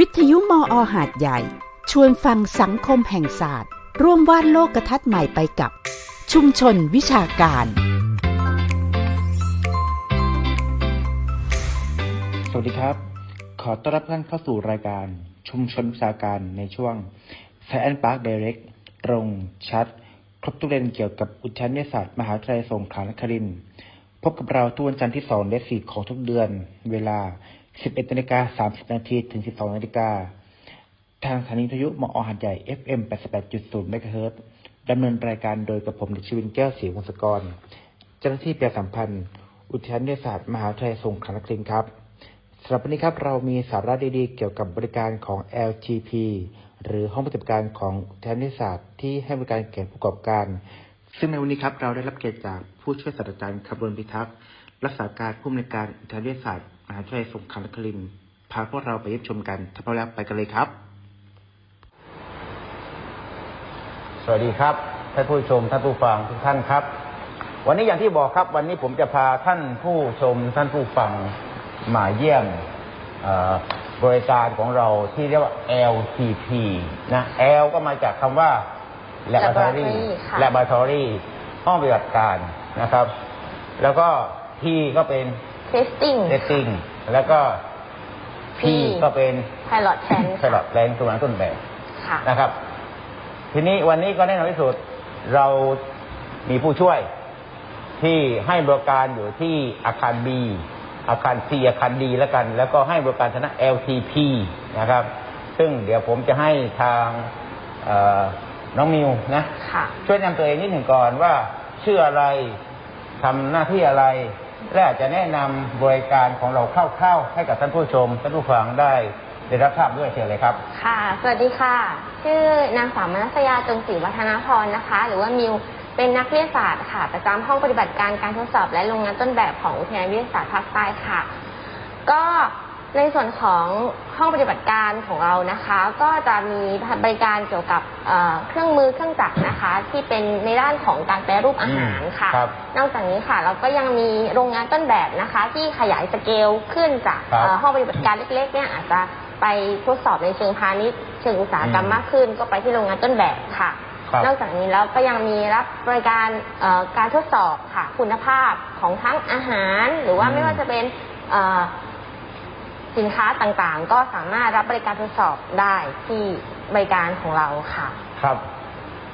วิทยุมออหาดใหญ่ ชวนฟังสังคมแห่งศาสตร์ ร่วมวาดโลกทัศน์ใหม่ไปกับ ชุมชนวิชาการ สวัสดีครับ ขอต้อนรับท่านเข้าสู่รายการชุมชนวิชาการในช่วง Science Park Direct ตรงชัด ครบทุกเรื่องเกี่ยวกับอุทยานวิทยาศาสตร์มหาวิทยาลัยสงขลานครินทร์พบกับเราทุกวันจันทร์ที่2และ4ของทุกเดือน เวลา 11นาฬิกา30นาทีถึง 12นาฬิกาทางสถานีทยุมอหัดใหญ่ FM 88.0 MHz ดำเนินรายการโดยกระผมด็กชวินแก้วศรีวงศกร เจ้าหน้าที่ประชาสัมพันธ์ อุทยานวิทยาศาสตร์มหาวิทยาลัยสงขลานครินทร์ครับสำหรับวันนี้ครับเรามีสาระดีๆ เกี่ยวกับบริการของ LTP หรือห้องปฏิบัติการของอุทยานวิทยาศาสตร์ที่ให้บริการแก่ผู้ประกอบการ ซึ่งในวันนี้ครับเราได้รับเกียรติจากผู้ช่วยศาสตราจารย์คำรณพิทักษ์รักษาการผู้อำนวยการอุทยานวิทยาศาสตร์ มหาวิทยาลัยสงขลานครินทร์พาพวกเราไปเยี่ยมชมกันถ้าพร้อมแล้วไปกันเลยครับ สวัสดีครับท่านผู้ชมท่านผู้ฟังทุกท่านครับ วันนี้อย่างที่บอกครับ วันนี้ผมจะพาท่านผู้ชมท่านผู้ฟังมาเยี่ยมเอ่อบริการของเราที่เรียกว่า LTP นะ L ก็มาจากคำว่า Laboratory Laboratory ค่ะ Laboratory ห้องปฏิบัติการนะครับ แล้วก็ T ก็เป็น testing Setting แล้วก็ P ก็เป็น pilot plan สลับแรงตัวนั้นต้นแบบค่ะ นะครับ ทีนี้วันนี้ก็แน่นอนที่สุดเรามีผู้ช่วยที่ให้บริการอยู่ที่อาคาร B อาคาร C อาคาร D แล้วกัน แล้วก็ให้บริการชนะ LTP นะครับ ซึ่งเดี๋ยวผมจะให้ทางเอ่อน้องมิวนะ ค่ะ ช่วยแนะนำตัวเองนิดหนึ่งก่อนว่าชื่ออะไรทำหน้าที่อะไร และอาจจะแนะนำบริการของเราคร่าวๆให้กับท่านผู้ชมท่านผู้ฟังได้ได้รับทราบด้วยเชิญเลยครับ ค่ะ สวัสดีค่ะ ชื่อนางสาวมนัสยาจงศรีวัฒนาพรนะคะ หรือว่ามิวเป็นนักวิทยาศาสตร์ค่ะ ประจำห้องปฏิบัติการการทดสอบและโรงงานต้นแบบของอุทยานวิทยาศาสตร์ภาคใต้ค่ะ ก็ ในส่วนของห้องปฏิบัติการของเรานะคะ ก็จะมีบริการเกี่ยวกับเอ่อเครื่องมือเครื่องจักรนะคะ ที่เป็นในด้านของการแปรรูปอาหารค่ะ ครับนอกจากนี้ค่ะ เราก็ยังมีโรงงานต้นแบบนะคะ ที่ขยายสเกลขึ้นจากครับเอ่อห้องปฏิบัติการเล็กๆเนี่ยอาจจะไปทดสอบในเชิงพาณิชย์เชิงอุตสาหกรรมอืมมากขึ้น ก็ไปที่โรงงานต้นแบบค่ะ ครับ นอกจากนี้แล้วก็ยังมีรับบริการเอ่อการทดสอบค่ะคุณภาพของทั้งอาหารหรือว่าอืม ไม่ว่าจะเป็นเอ่อ สินค้าต่างๆ ก็สามารถรับบริการทดสอบได้ที่บริการของเราค่ะ ครับ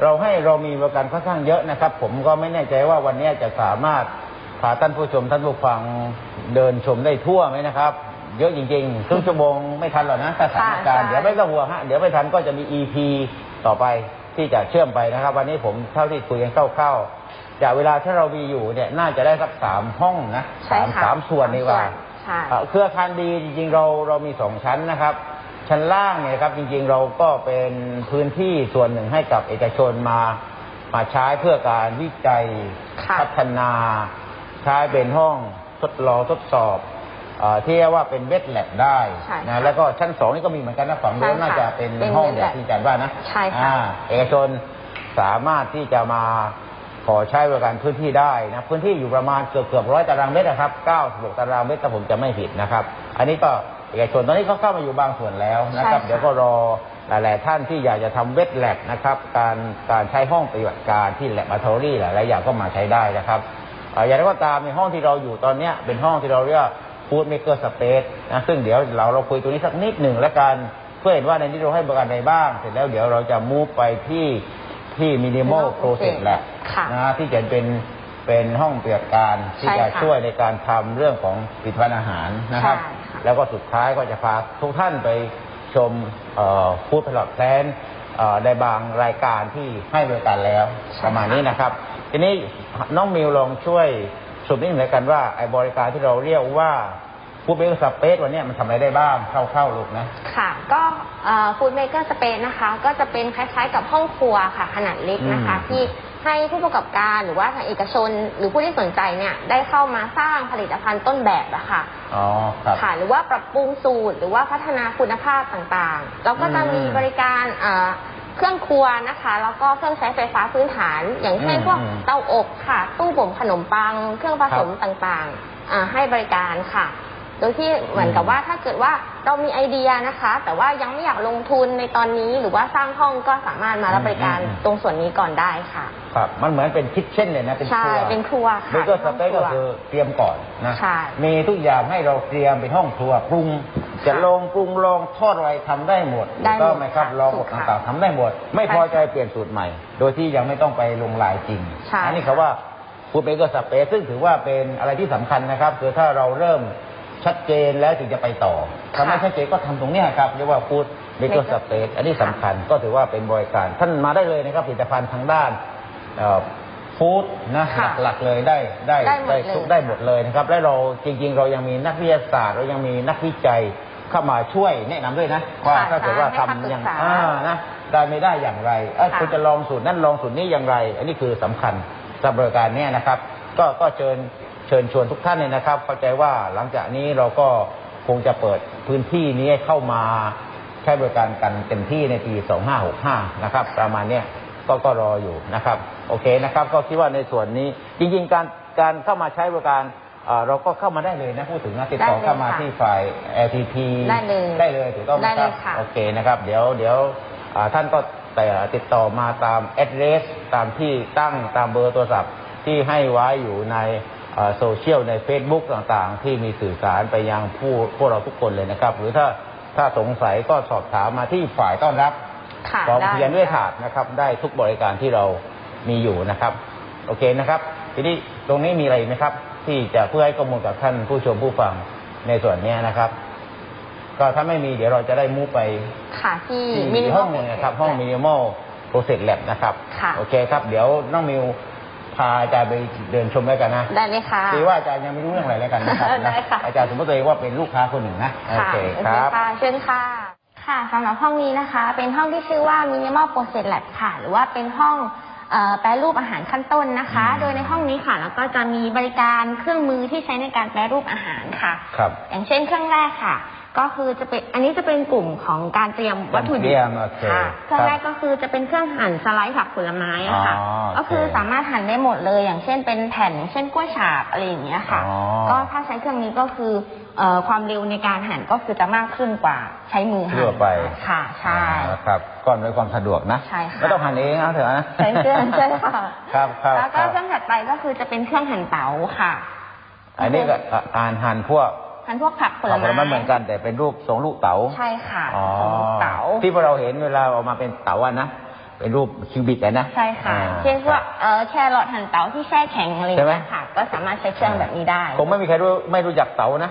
เราให้เรามีบริการค่อนข้างเยอะนะครับ ผมก็ไม่แน่ใจว่าวันนี้จะสามารถพาท่านผู้ชมท่านผู้ฟังเดินชมได้ทั่วไหมนะครับ เยอะจริงๆครึ่งชั่วโมงไม่ทันหรอกนะถ้าสถานการณ์ค่ะเดี๋ยวไม่ต้องห่วงฮะเดี๋ยวไม่ทันก็จะมี EP ต่อไปที่จะเชื่อมไปนะครับ วันนี้ผมเท่าที่คุยกันคร่าวๆจากเวลาที่เรามีอยู่เนี่ยน่าจะได้สักสามห้องนะใช่สามค่ะสามส่วนดีกว่า ใช่เอ่อเครืออาคารดีจริงๆเราเรามีสองชั้นนะครับ ชั้นล่างเนี่ยครับจริงๆเราก็เป็นพื้นที่ส่วนหนึ่งให้กับเอกชนมามาใช้เพื่อการวิจัยค่ะ พัฒนา ใช้เป็นห้องทดลองทดสอบเออที่เรียกว่าเป็นเวทแลบได้ใช่นะค่ะแล้วก็ชั้นสองนี่ก็มีเหมือนกันนะฝั่งโน้นใช่ค่ะน่าจะเป็นเป็นห้อง wet แบบ lab ที่อาจารย์ว่านะใช่ค่ะ อ่าเอกชนสามารถที่จะมา ขอใช้บริการพื้นที่ได้นะพื้นที่อยู่ประมาณเกือบเกือบร้อยตารางเมตรนะครับ96ตารางเมตรถ้าผมจะไม่ผิดนะครับ อันนี้ก็เอกชนตอนนี้เขาเข้ามาอยู่บางส่วนแล้วนะครับใช่ค่ะเดี๋ยวก็รอหลาย ๆ ท่านที่อยากจะทำเวทแลบนะครับ การการใช้ห้องปฏิบัติการที่แลบมาทอรี่หลายๆอย่างก็มาใช้ได้นะครับเอ่ออย่างไรก็ตามในห้องที่เราอยู่ตอนเนี้ยเป็นห้องที่เราเรียกว่า Food Maker Space นะซึ่งเดี๋ยวเราเราคุยตรงนี้สักนิดหนึ่งแล้วกันเพื่อเห็นว่าในนี้เราให้บริการอะไรบ้าง เสร็จแล้วเดี๋ยวเราจะมูฟไปที่ ที่ Minimal Minimal Process Process แหละค่ะนะที่จะเป็นเป็นห้องปฏิบัติการที่ใช่จะค่ะช่วยในการทำเรื่องของผลิตภัณฑ์อาหารนะครับใช่ค่ะแล้วก็สุดท้ายก็จะพาทุกท่านไปชมฟู้ดผลิตแพลนในบางรายการที่ให้บริการแล้วใช่ประมาณค่ะนี้นะครับ ทีนี้น้องมิวลองช่วยสรุปนิดหนึ่งแล้วกันว่าไอ้บริการที่เราเรียกว่า ฟู้ดเบลสเปซวันเนี้ยมันทำอะไรได้บ้างเข้าๆลูกนะ ค่ะ ก็ฟู้ดเมเกอร์สเปซนะคะ ก็จะเป็นคล้ายๆกับห้องครัวค่ะ ขนาดเล็กนะคะ อืม ที่ให้ผู้ประกอบการหรือว่าทางเอกชน หรือผู้ที่สนใจเนี่ยได้เข้ามาสร้างผลิตภัณฑ์ต้นแบบอะค่ะ อ๋อครับ ค่ะหรือว่าปรับปรุงสูตรหรือว่าพัฒนาคุณภาพต่างๆ แล้วก็จะมีอืมบริการเอ่อเครื่องครัวนะคะ แล้วก็เครื่องใช้ไฟฟ้าพื้นฐาน อย่างเช่นอืมพวกอืมเตาอบค่ะ ตู้บ่มขนมปัง เครื่องผสมครับต่างๆอ่าให้บริการค่ะ โดยที่เหมือนกับว่าถ้าเกิดว่าเรามีไอเดียนะคะ แต่ว่ายังไม่อยากลงทุนในตอนนี้หรือว่าสร้างห้องก็สามารถมารับบริการอืมอืมตรงส่วนนี้ก่อนได้ค่ะ ครับ มันเหมือนเป็นคิทเช่นเลยนะเป็นคใช่ รัวเป็นครัวเบค่ะเกอร์สเปซก็คือเตรียมก่อนนะใช่ มีทุกอย่างให้เราเตรียมเป็นห้องครัวปรุง จะค่ะลงปรุงลองทอดอะไรทำได้หมดได้หมดถูกต้องไหมครับค่ะลองถูกค่ะต่างๆทำได้หมด ไม่ใช่พอใจเปลี่ยนสูตรใหม่ โดยที่ยังไม่ต้องไปลงลายจริง ใช่ อันี้เขาว่า ฟูดเบเกอร์สเปซซึ่งถือว่าเป็นอะไรที่สำคัญนะครับ คือถ้าเราเริ่ม ชัดเจนแล้วถึงจะไปต่อถ้าไม่ชัดเจนก็ทำตรงเนี้ยครับเรียกว่าฟูดเบเกอร์สเปซอันนี้สำคัญก็ถือว่าเป็นบริการ ท่านมาได้เลยนะครับผลิตภัณฑ์ทางด้านฟู้ดนะค่ะหลักๆเลยได้ได้ได้หมดเลยทุกได้หมดเลยนะครับ และเราจริง ๆ เรายังมีนักวิทยาศาสตร์ เรายังมีนักวิจัยเข้ามาช่วยแนะนำด้วยนะว่าค่ะถ้าเกิดว่าให้คำปรึทำกอย่างษาอ่านะได้ไม่ได้อย่างไรเอ้ยค่ะคุณจะลองสูตรนั้นลองสูตรนี้อย่างไร อันนี้คือสำคัญสำหรับบริการเนี้นะครับ ก็ก็เชิญเชิญชวนทุกท่านเลยนะครับ เข้าใจว่าหลังจากนี้เราก็คงจะเปิดพื้นที่นี้ให้เข้ามาใช้บริการกันเต็มที่ในปี 2565 นะครับ ประมาณเนี้ยก็ก็รออยู่นะครับ โอเคนะครับ ก็คิดว่าในส่วนนี้จริงๆ การการเข้ามาใช้บริการเอ่อเราก็เข้ามาได้เลยนะพูดถึงนะติดต่อได้เลยเข้ามาค่ะที่ฝ่าย LTP ได้เลยได้เลยถูกต้องไหมได้คเลรับยค่ะโอเคนะครับ เดี๋ยวเดี๋ยวอ่าท่านก็แต่ติดต่อมาตาม address ตามที่ตั้งตามเบอร์โทรศัพท์ที่ให้ไว้อยู่ใน โซเชียลใน Facebook ต่างๆ ที่มีสื่อสารไปยังผู้พวกเราทุกคนเลยนะครับ หรือถ้าถ้าสงสัยก็สอบถามมาที่ฝ่ายต้อนรับค่ะของได้เพียนด้วยถาดนะครับ ได้ทุกบริการที่เรามีอยู่นะครับ โอเคนะครับ ทีนี้ตรงนี้มีอะไรอีกไหมครับ ที่จะเพื่อให้ข้อมูลกับท่านผู้ชมผู้ฟังในส่วนเนี้ยนะครับ ก็ถ้าไม่มีเดี๋ยวเราจะได้มูฟไปค่ะที่ที่ Minimal ห้องหนึ่งนะครับ ห้อง minimal process lab นะครับ ค่ะ โอเคครับ เดี๋ยวน้องมิว พาอาจารย์ไปเดินชมแล้วกันนะได้เลยค่ะดีว่าอาจารย์ยังไม่รู้เรื่องอะไรแล้วกันนะครับได้ค่ะอาจารย์สมมติตัวเองว่าเป็นลูกค้าคนหนึ่งนะโอค่ะเคโอคเครับค่ะเชิญค่ะค่ะสำหรับห้องนี้นะคะ เป็นห้องที่ชื่อว่า Minimal Process Lab ค่ะ หรือว่าเป็นห้องเอ่อแปรรูปอาหารขั้นต้นนะคะอืมโดยในห้องนี้ค่ะแล้วก็จะมีบริการเครื่องมือที่ใช้ในการแปรรูปอาหารค่ะครับอย่างเช่นเครื่องแรกค่ะ ก็คือจะเป็นอันนี้จะเป็นกลุ่มของการเตรียมวัตถุดิเตรีบยมโอเคค่ะเครื่องครับแรกก็คือจะเป็นเครื่องหั่นสไลด์ผักผลไม้อะค่ะ อ๋อโอเคก็คือสามารถหั่นได้หมดเลย อย่างเช่นเป็นแผ่นอย่างเช่นกล้วยฉาบอะไรอย่างเงี้ยค่ะ อ๋อ ก็ถ้าใช้เครื่องนี้ก็คือเอ่อความเร็วในการหั่นก็คือจะมากขึ้นกว่าใช้มือหั่นทั่วไปค่ะใช่อ่าครับก่อนด้วยความสะดวกนะ ใช่ค่ะ ไม่ต้องหั่นเองนะเถอะนะใช้เครื่องใช่ค่ะครับครับแล้วคก็รับเครื่องถัดไปก็คือจะเป็นเครื่องหั่นเต๋าค่ะ อันนี้ก็อ่านหั่นพวก หั่นพวกผักผลผักผลไม้ไม้เหมือนกัน แต่เป็นรูปทรงลูกเต๋าใช่ค่ะอ๋อของลูกเต๋าที่พวกเราเห็นเวลาออกมาเป็นเต๋าอะนะเป็นรูปคิวบิกอะนะใช่ค่ะอ่าเช่นพวกเอ่อแครอทหั่นเต๋าที่แช่แข็งอะไรอย่างใช่ไหมเงี้ยค่ะ ก็สามารถใช้เครื่องแบบนี้ได้คงไม่มีใครรู้ไม่รู้จักเต๋านะ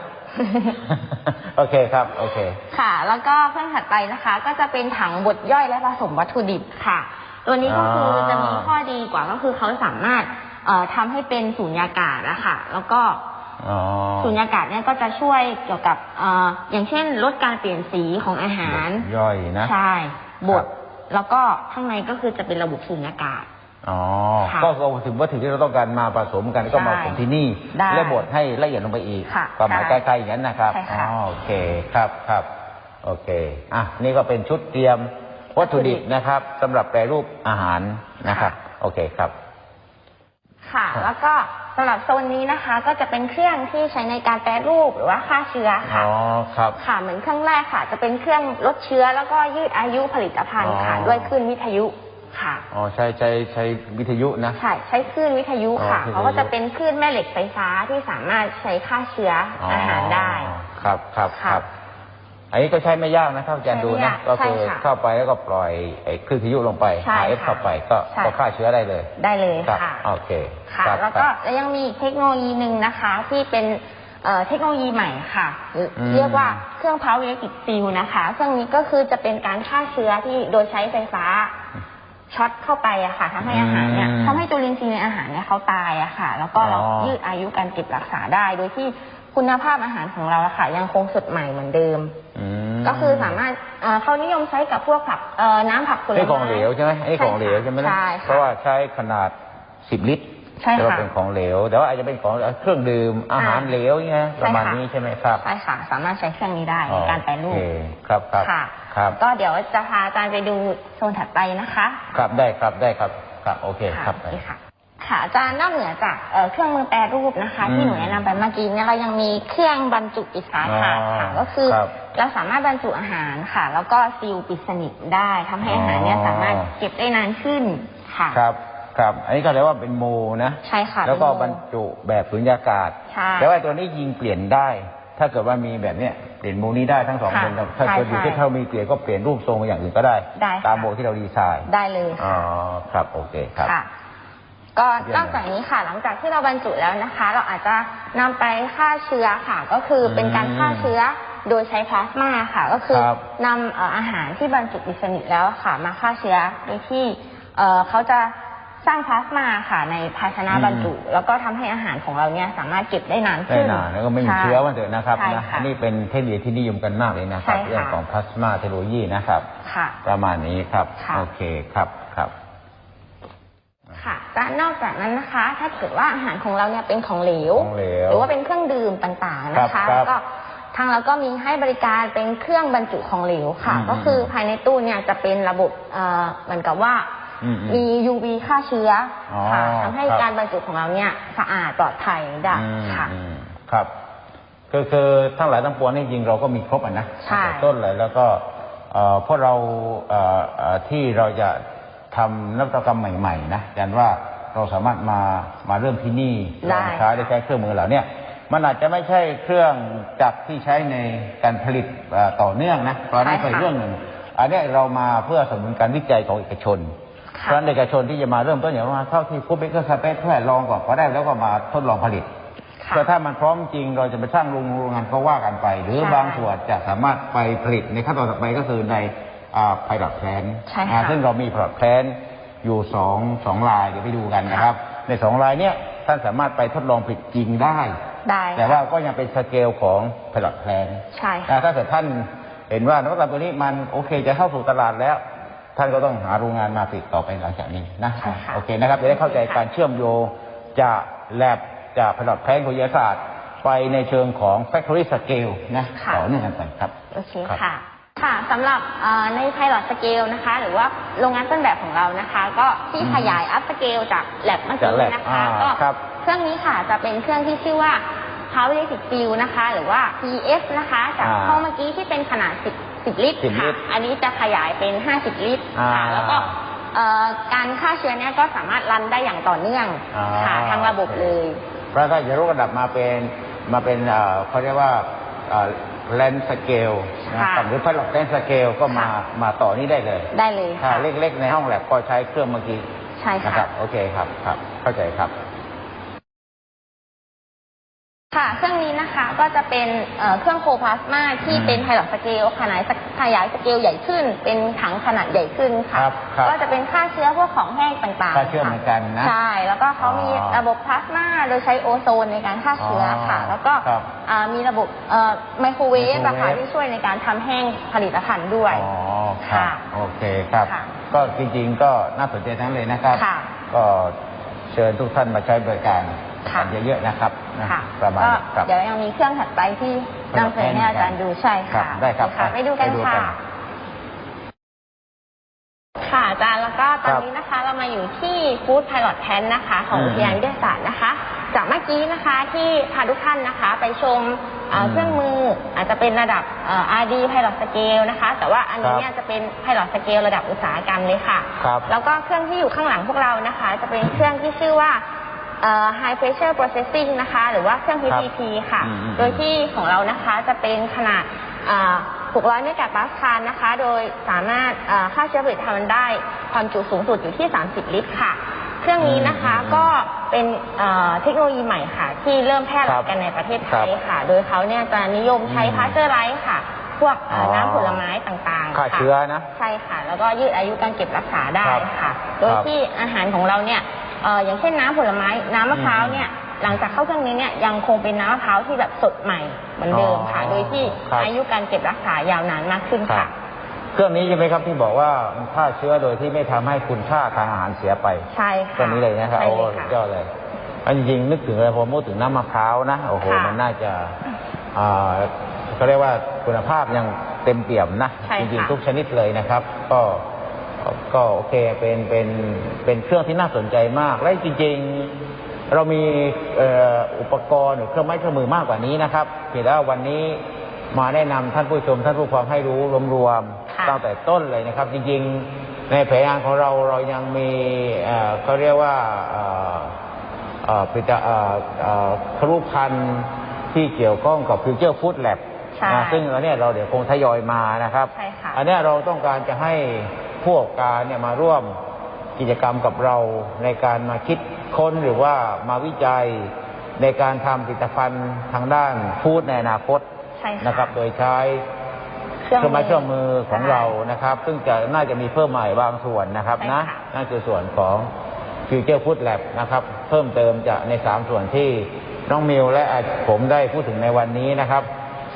โอเคครับ โอเค ค่ะ แล้วก็เครื่องถัดไปนะคะ ก็จะเป็นถังบดย่อยและผสมวัตถุดิบค่ะ ตัวนี้ก็คือจะมีข้อดีกว่าก็คือเขาสามารถเอ่อทำให้เป็นสูญญากาศอะค่ะแล้วก็อ๋อ สูญญากาศเนี่ยก็จะช่วยเกี่ยวกับเอ่ออย่างเช่น ลดการเปลี่ยนสีของอาหารย่อยนะใช่บดครับแล้วก็ข้างในก็คือจะเป็นระบบสูญญากาศอ๋อค่ะก็เอาถึงวัตถุที่เราต้องการมาผสมกันก็มาผสมที่นี่ได้และบดให้ละเอียดลงไปอีกค่ะความหมายใช่ใกล้ๆอย่างนั้นนะครับใช่ค่ะอ๋อโอเคครับครับโอเคอะนี่ก็เป็นชุดเตรียมวัตถุดิบนะครับสำหรับแปรรูปอาหารนะครับ โอเคครับ ค่ะครับแล้วก็ สำหรับโซนนี้นะคะ ก็จะเป็นเครื่องที่ใช้ในการแปรรูปหรือว่าฆ่าเชื้อค่ะ อ๋อครับ ค่ะเหมือนเครื่องแรกค่ะ จะเป็นเครื่องลดเชื้อแล้วก็ยืดอายุผลิตภัณฑ์ค่ะ อ๋อ ด้วยคลื่นวิทยุค่ะ อ๋อใช้ใช้ใช้วิทยุนะ ใช่ใช้คลื่นวิทยุค่ะอ๋อคลื่นวิทยุ เขาก็จะเป็นคลื่นแม่เหล็กไฟฟ้าที่สามารถใช้ฆ่าเชื้อออาหารได้ ครับครับค่ะครับ อันนี้ก็ใช้ไม่ยากนะครับอาจารย์ดูใช้ไม่นะยากก็คือใช่ค่ะเข้าไปแล้วก็ปล่อยไอ้คลื่นวิทยุลงไปใช่หาเอฟค่ะเข้าไปก็ใช่ก็ฆ่าเชื้อได้เลย ได้เลยครับค่ะโอเคค่ะครับแล้วก็ครับแล้วยังมีอีกเทคโนโลยีหนึ่งนะคะที่เป็นเอ่อเทคโนโลยีใหม่ค่ะหรืออมเรียกว่าเครื่อง power electric seal นะคะเครื่องนี้ก็คือจะเป็นการฆ่าเชื้อที่โดยใช้ไฟฟ้าช็อตเข้าไปอะค่ะทำให้อาหารเนี่ยอืมทำให้จุลินทรีย์ในอาหารเนี่ยเขาตายอะค่ะ แล้วก็เราอ๋อยืดอายุการเก็บรักษาได้โดยที่ คุณภาพอาหารของเราอะค่ะยังคงสดใหม่เหมือนเดิม อืมก็คือสามารถเอ่อเขานิยมใช้กับพวกผักเอ่อน้ำผักผลไม้นี่ของเหลวใช่ไหมไอ้ของเหลวใช่ไหมนะใช่เพค่ะราะว่าใช้ขนาดสิบลิตรใช่ค่ะแต่ว่าเป็นของเหลวแต่ว่าอาจจะเป็นของเครื่องดื่มอาหารอ่าเหลวเนี่ยประมาณใช่ค่ะนี้ใช่ไหมครับใช่ค่ะ สามารถใช้เครื่องนี้ได้ในการแปรรูโอปเคครับครับค่ะ ครับก็เดี๋ยวจะพาอาจารย์ไปดูโซนถัดไปนะคะ ครับได้ครับได้ครับครับโอเคค่ะครับ โอเคค่ะ คค่ะอาจารย์นอกเหนือจากเอ่อเครื่องมือแปรรูปนะคะอืมที่หนูแนะนำไปเมื่อกี้เนี่ยเรายังมีเครื่องบรรจุปิดฝาถาดค่ะอ๋อก็คือครับเราสามารถบรรจุอาหารค่ะ แล้วก็ซีลปิดสนิทได้ทำให้อาหารเนี่ยอ๋อสามารถเก็บได้นานขึ้นค่ะ ครับครับอันนี้ก็เรียกว่าเป็นโมนะ ใช่ค่ะแล้วก็เป็นโมบรรจุแบบสุญญากาศ ใช่แต่ว่าตัวนี้ยิงเปลี่ยนได้ ถ้าเกิดว่ามีแบบเนี้ยเปลี่ยนโมนี้ได้ทั้งสองค่ะเป็นถ้าเกิดอยู่ใช่ที่เท่ามีเปลี่ยนก็เปลี่ยนรูปทรงอย่างอื่นก็ได้ ได้ค่ะ ตามโมที่เราดีไซน์ได้เลยอ๋อค่ะครับโอเคครับ ค่ะ ก็เยี่ยมนอกจากนี้ค่ะ หลังจากที่เราบรรจุแล้วนะคะ เราอาจจะนำไปฆ่าเชื้อค่ะ ก็คือเป็นการฆ่าเชื้อโดยใช้พลาสมาค่ะ ก็คือครับนำเอ่ออาหารที่บรรจุดิสนิทแล้วค่ะ มาฆ่าเชื้อโดยที่เอ่อเขาจะสร้างพลาสมาค่ะ ในภาชนะอืม บรรจุ แล้วก็ทำให้อาหารของเราเนี่ยสามารถเก็บได้นานได้ขึ้น นานแล้วก็ไม่มีใช่เชื้อวันเถอะนะครับใช่นะค่ะอันนี้เป็นเทคโนโลยีที่นิยมกันมากเลยนะครับ ใช่ค่ะ เรื่องของพลาสมาเทคโนโลยีนะครับ ค่ะ ประมาณนี้ครับ ค่ะ โอเคครับครับ ค่ะและนอกจากนั้นนะคะ ถ้าเกิดว่าอาหารของเราเนี่ยเป็นของเหลว ของเหลวหรือว่าเป็นเครื่องดื่มต่างๆนะคะครับแล้วก็ทางเราก็มีให้บริการเป็นเครื่องบรรจุของเหลวค่ะ อืมก็คือภายในตู้เนี่ยจะเป็นระบบเอ่อเหมือนกับว่าอืมอืมมี UV ฆ่าเชื้อออค่ะทำให้ครับ การบรรจุของเราเนี่ยสะอาดปลอดภัยได้อืมค่ะ อืมครับคือคือทั้งหลายทั้งปวงนี่จริงเราก็มีครบอะนะใช่ตั้งแต่ต้นเลยแล้วก็เอ่อพวกเราเอ่อเอ่อที่เราจะ ทำนวัตกรรมใหม่ๆนะยันว่าเราสามารถมามาเริ่มที่นี่ได้ลองใช้ได้ใช้เครื่องมือเหล่าเนี้ยมันอาจจะไม่ใช่เครื่องจักรที่ใช้ในการผลิตเอ่อต่อเนื่องนะเพราะนั่นเป็นเรื่องหนึ่งอันเนี้ยเรามาเพื่อสนับสนุนการวิจัยของเอกชนเพค่ะราะฉะนั้นเอกชนที่จะมาเริ่มต้นอย่างว่าเท่าที่ฟู้ดเบเกอร์สเปซเพื่อลองก่อนพอได้แล้วก็มาทดลองผลิตค่ะก็ถ้ามันพร้อมจริงเราจะไปสร้างโรงโรงงานก็ว่ากันไป หรือใช่บางส่วนจะสามารถไปผลิตในขั้นตอนต่อไปก็คือใน ไพลอตแพลนใช่ค่ะซึ่งเรามีไพลอตแพลนอยู่สองสองลายเดี๋ยวไปดูกันนะครับ ในสองลายเนี้ยท่านสามารถไปทดลองผลิตจริงได้ ได้แต่ว่าก็ยังเป็นสเกลของไพลอตแพลนใช่ค่ะอ่าถ้าเกิดท่านเห็นว่านวัตกรรมตัวนี้มันโอเคจะเข้าสู่ตลาดแล้ว ท่านก็ต้องหาโรงงานมาผลิตต่อไปหลังจากนี้นะใช่ค่ะโอเคนะครับจะได้เข้าใจการเชื่อมโยงจากแลบจากผลิตแพทย์วิทยาศาสตร์ ไปในเชิงของ factory scale นะค่ะต่อเนื่องกันไปครับ โอเครับค่ะ ค่ะสำหรับเอ่อใน Pilot Scale นะคะ หรือว่าโรงงานต้นแบบของเรานะคะ ก็ที่อืมขยาย Up Scale จาก Lab เมื่อจากกี้ lab นะคะ อ่าก็ครับเครื่องนี้ค่ะจะเป็นเครื่องที่ชื่อว่า Power Electric Field นะคะ หรือว่า PS นะคะ จากอ่าห้องเมื่อกี้ที่เป็นขนาด 10 10 ลิตร10ลิค่ะ ตรอันนี้จะขยายเป็น 50 ลิตรอ่าค่ะแล้วก็เอ่อการฆ่าเชื้อเนี่ยก็สามารถรันได้อย่างต่อเนื่องอ่า ค่ะทางระบบเลย เพราะถ้าจะยกระดับมาเป็นมาเป็นเอ่อเขาเรียกว่า แลนสเกลนะค่ะหรือผลิตแลนสเกลก็มาค่ะ มาต่อนี้ได้เลยได้เลยถ้าค่ะ เล็กๆในห้องแลบก็ใช้เครื่องเมื่อกี้ใช่นะค่ะครับโอเคครับครับเข้าใจครับ ค่ะ เครื่องนี้นะคะก็จะเป็นเอ่อเครื่องโคพลาสมาที่อืมเป็นไพลอตสเกลขนาดขยายสเกลใหญ่ขึ้น เป็นถังขนาดใหญ่ขึ้นค่ะครับครับก็จะเป็นฆ่าเชื้อพวกของแห้งต่างๆฆ่าเชื้อเหมือนกันนะ ใช่ แล้วก็เขามีอ๋อระบบพลาสมาโดยใช้โอโซนในการฆ่าเชื้อค่ะอ๋อแล้วก็ครับอ่ามีระบบเอ่อไมโครเวฟอะค่ะไมโครเวฟที่ช่วยในการทำแห้งผลิตภัณฑ์ด้วย อ๋อครับค่ะ โอเคครับค่ะก็จริงๆก็น่าสนใจทั้งเลยนะครับค่ะก็เชิญทุกท่านมาใช้บริการ ค่ะกันเยอะๆนะครับนะค่ะประมาณก็นี้ครับเดี๋ยวยังมีเครื่องถัดไปที่นำเสนอให้อาจารย์ดูใช่ครัค่ะบได้ครับค่ะไปไปดูกันไปดูค่ะกันค่ะอาจารย์แล้วก็ตอนครับนี้นะคะ เรามาอยู่ที่ฟู้ดไพลอตแทนนะคะ ของอืมอุทยานวิทยาศาสตร์นะคะ จากเมื่อกี้นะคะที่พาทุกท่านนะคะ ไปชมเอ่ออมเครื่องมืออาจจะเป็นระดับเอ่อ RD ไพลอตสเกลนะคะ แต่ว่าอันนี้ครับเนี่ยจะเป็นไพลอตสเกลระดับอุตสาหกรรมเลยค่ะครับแล้วก็เครื่องที่อยู่ข้างหลังพวกเรานะคะ จะเป็นเครื่องที่ชื่อว่าเอ่อ High Pressure Processing นะคะ หรือว่าเครื่อง HPP ค่ะ อืมอืม โดยที่ของเรานะคะจะเป็นขนาดอ่า600 เมกะปาสคาลนะคะ โดยสามารถอ่าฆ่าเชื้อผลิตภัณฑ์ได้ความจุสูงสุดอยู่ที่ 30 ลิตรค่ะ เครื่องนี้นะคะอืมก็เป็นเอ่อเทคโนโลยีใหม่ค่ะ ที่เริ่มแพร่หลาครัยบกันในประเทศไทยครับค่ะ โดยเขาเนี่ยจะนิยมใช้อืมพาสเจอร์ไรส์ค่ะ พวกเอ่อออ น้ำผลไม้ต่างๆฆ่าค่ะ เชื้อนะ ใช่ค่ะ แล้วก็ยืดอายุการเก็บรักษาได้ครับค่ะ โดยครับที่อาหารของเราเนี่ย เอ่ออย่างเช่นน้ำผลไม้น้ำมะพร้าวเนี่ยหลังจากเข้าเครื่องนี้เนี่ยยังคงเป็นน้ำมะพร้าวที่แบบสดใหม่เหมือนเดิมค่ะ อ๋อโดยที่ครับ อายุการเก็บรักษายาวนานมากขึ้นครัค่ะบเครื่องนี้ใช่ไหมครับที่บอกว่ามันฆ่าเชื้อโดยที่ไม่ทำให้คุณค่าทางอาหารเสียไปใช่ค่ะตัวนี้เลยนะครับใช่โอ้เลยสุค่ะดยอดเลยอันจริงๆนึกถึงอะไรพอพูดถึงน้ำมะพร้าวนะโอ้โหค่ะมันน่าจะอ่าเขาเรียกว่าคุณภาพยังเต็มเปี่ยมนะใช่จค่ะ ริงๆทุกชนิดเลยนะครับ ก็ ก็โอเคเป็นเป็นเป็นเครื่องที่น่าสนใจมาก และจริง ๆเรามีเอ่ออุปกรณ์หรือเครื่องไม้เครื่องมือมากกว่านี้นะครับเพียงแต่ว่าวันนี้มาแนะนำท่านผู้ชมท่านผู้ฟังให้รู้รวมค่ะๆตั้งแต่ต้นเลยนะครับ จริงๆในแผนงานของเราเรายังมีเอ่อเขาเรียกว่าเอ่อเอ่อผลิตเอ่อเอ่อครุพันธ์ที่เกี่ยวข้องกับ Future Food Lab ใช่นะซึ่งอันเนี้ยเราเดี๋ยวคงทยอยมานะครับใช่ค่ะอันเนี้ยเราต้องการจะให้ ผู้ประกอบการเนี่ยมาร่วมกิจกรรมกับเราในการมาคิดค้นหรือว่ามาวิจัยในการทำผลิตภัณฑ์ทางด้านพูดในอนาคตใช่ค่ะนะครับ โดยใช้เครื่องเครื่องไม้มือเครื่องมือของเรานะครับ ซึ่งจะน่าจะมีเพิ่มใหม่บางส่วนนะครับใช่นะค่ะนั่นคือส่วนของ Future Food Lab นะครับ เพิ่มเติมจากในสามส่วนที่น้องมิวและผมได้พูดถึงในวันนี้นะครับ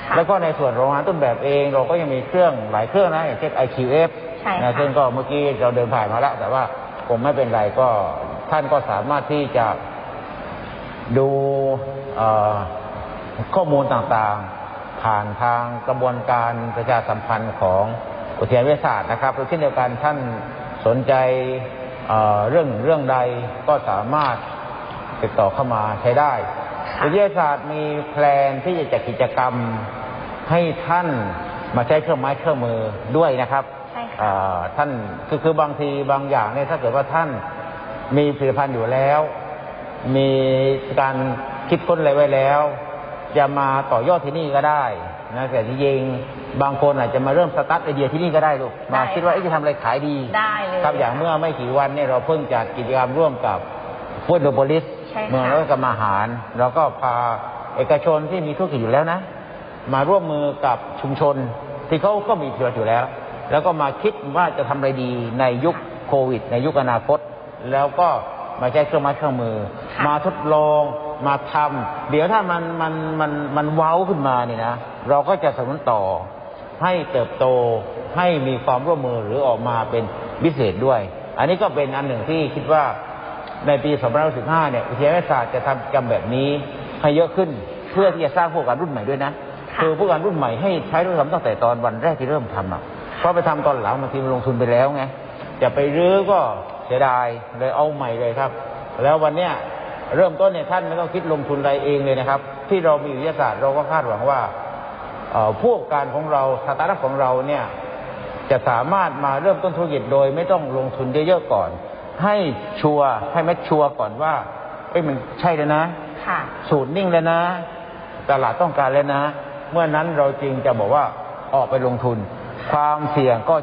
ค่ะแล้วก็ในส่วนโรงงานต้นแบบเองเราก็ยังมีเครื่องหลายเครื่องนะอย่างเช่น IQF ใช่ค่ะ นะซึ่งก็เมื่อกี้เราเดินผ่านมาแล้ว แต่ว่าผมไม่เป็นไรก็ท่านก็สามารถที่จะดูเอ่อข้อมูลต่างๆ ผ่านทางกระบวนการประชาสัมพันธ์ของอุทยานวิทยาศาสตร์นะครับแล้วเช่นเดียวกันท่านสนใจเอ่อเรื่องเรื่องใดก็สามารถติดต่อเข้ามาใช้ได้ ค่ะ วิทยาศาสตร์มีแพลนที่จะจัดกิจกรรมให้ท่านมาใช้เครื่องไม้เครื่องมือด้วยนะครับใช่ค่ะอ่า ท่านคือคือบางทีบางอย่างเนี่ยถ้าเกิดว่าท่านมีผลิตภัณฑ์อยู่แล้ว มีการคิดค้นอะไรไว้แล้ว จะมาต่อยอดที่นี่ก็ได้นะแต่จริงๆบางคนอาจจะมาเริ่มสตาร์ทไอเดียที่นี่ก็ได้ลูกมาได้คิดว่าค่ะเอ๊ะจะทำอะไรขายดีได้เลยครับอย่างเมื่อไม่กี่วันเนี่ยเราเพิ่งจัดกิจกรรมร่วมกับฟูดโดโบลิสใช่ค่ะเมืองรัฐกรรมอาหารแล้วก็พาเอกชนที่มีธุรกิจอยู่แล้วนะ มาร่วมมือกับชุมชนที่เขาก็มีธุรกิจอยู่แล้ว แล้วก็มาคิดว่าจะทำอะไรดีในยุคโควิด ในยุคอนาคต แล้วก็มาใช้เครื่องไม้เครื่องมือค่ะมาทดลองมาทำเดี๋ยวถ้ามันมันมันมันเว้าขึ้นมาเนี่ยนะ เราก็จะสนับสนุนต่อให้เติบโตให้มีความร่วมมือหรือออกมาเป็นพิเศษด้วย อันนี้ก็เป็นอันหนึ่งที่คิดว่าในปี 2515 เนี่ยวิทยาศาสตร์จะทำกิจกรรมแบบนี้ให้เยอะขึ้นเพื่อที่จะสร้างผู้ประกอบการรุ่นใหม่ด้วยนะค่ะคือผู้ประกอบการรุ่นใหม่ให้ใช้ด้วยทำตั้งแต่ตอนวันแรกที่เริ่มทำอะเพ ราะไปทำตอนหลังบางทีมันลงทุนไปแล้วไงจะไปรื้อก็เสียดายเลยเอาใหม่เลยครับ แล้ววันเนี้ยเริ่มต้นเนี่ยท่านไม่ต้องคิดลงทุนอะไรเองเลยนะครับ ที่เรามีวิทยาศาสตร์เราก็คาดหวังว่าเอ่อผู้ประกอบการของเราสตาร์ทอัพของเราเนี่ยจะสามารถมาเริ่มต้นธุรกิจโดย ไม่ต้องลงทุนเยอะๆก่อน ให้ชัวร์ให้แมทชัวร์ก่อนว่าเอ้ยมันใช่แล้วนะค่ะสูตรนิ่งแล้วนะ ตลาดต้องการแล้วนะ เมื่อนั้นเราจึงจะบอกว่าออกไปลงทุน ความเสี่ยงก็